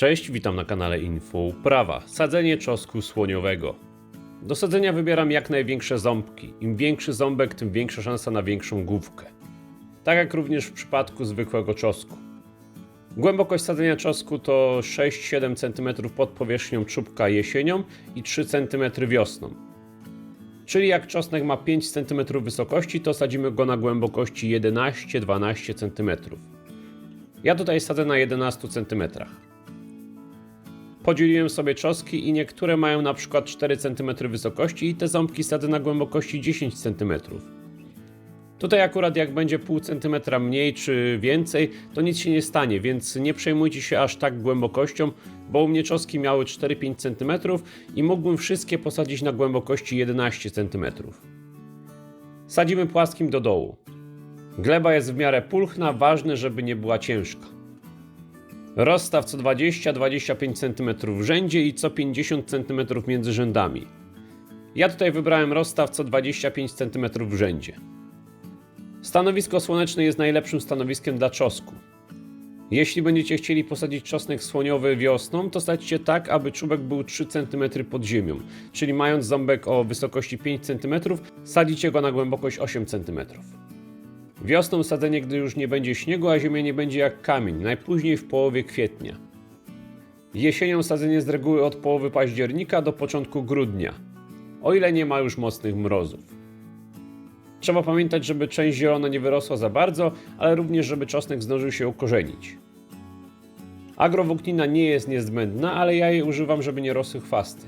Cześć, witam na kanale Info Uprawa. Sadzenie czosnku słoniowego. Do sadzenia wybieram jak największe ząbki. Im większy ząbek, tym większa szansa na większą główkę. Tak jak również w przypadku zwykłego czosnku. Głębokość sadzenia czosnku to 6-7 cm pod powierzchnią czubka jesienią i 3 cm wiosną. Czyli jak czosnek ma 5 cm wysokości, to sadzimy go na głębokości 11-12 cm. Ja tutaj sadzę na 11 cm. Podzieliłem sobie czosnki i niektóre mają na przykład 4 cm wysokości i te ząbki sadzę na głębokości 10 cm. Tutaj akurat jak będzie pół centymetra mniej czy więcej, to nic się nie stanie, więc nie przejmujcie się aż tak głębokością, bo u mnie czoski miały 4-5 cm i mógłbym wszystkie posadzić na głębokości 11 cm. Sadzimy płaskim do dołu. Gleba jest w miarę pulchna, ważne, żeby nie była ciężka. Rozstaw co 20-25 cm w rzędzie i co 50 cm między rzędami. Ja tutaj wybrałem rozstaw co 25 cm w rzędzie. Stanowisko słoneczne jest najlepszym stanowiskiem dla czosku. Jeśli będziecie chcieli posadzić czosnek słoniowy wiosną, to sadźcie tak, aby czubek był 3 cm pod ziemią, czyli mając ząbek o wysokości 5 cm, sadzicie go na głębokość 8 cm. Wiosną sadzenie, gdy już nie będzie śniegu, a ziemia nie będzie jak kamień, najpóźniej w połowie kwietnia. Jesienią sadzenie z reguły od połowy października do początku grudnia, o ile nie ma już mocnych mrozów. Trzeba pamiętać, żeby część zielona nie wyrosła za bardzo, ale również, żeby czosnek zdążył się ukorzenić. Agrowłóknina nie jest niezbędna, ale ja jej używam, żeby nie rosły chwasty.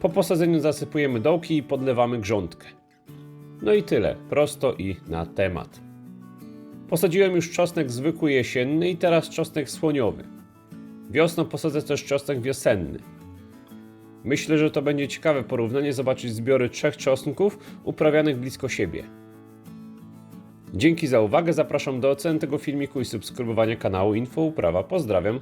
Po posadzeniu zasypujemy dołki i podlewamy grządkę. No i tyle, prosto i na temat. Posadziłem już czosnek zwykły jesienny i teraz czosnek słoniowy. Wiosną posadzę też czosnek wiosenny. Myślę, że to będzie ciekawe porównanie zobaczyć zbiory trzech czosnków uprawianych blisko siebie. Dzięki za uwagę, zapraszam do oceny tego filmiku i subskrybowania kanału Info Uprawa. Pozdrawiam.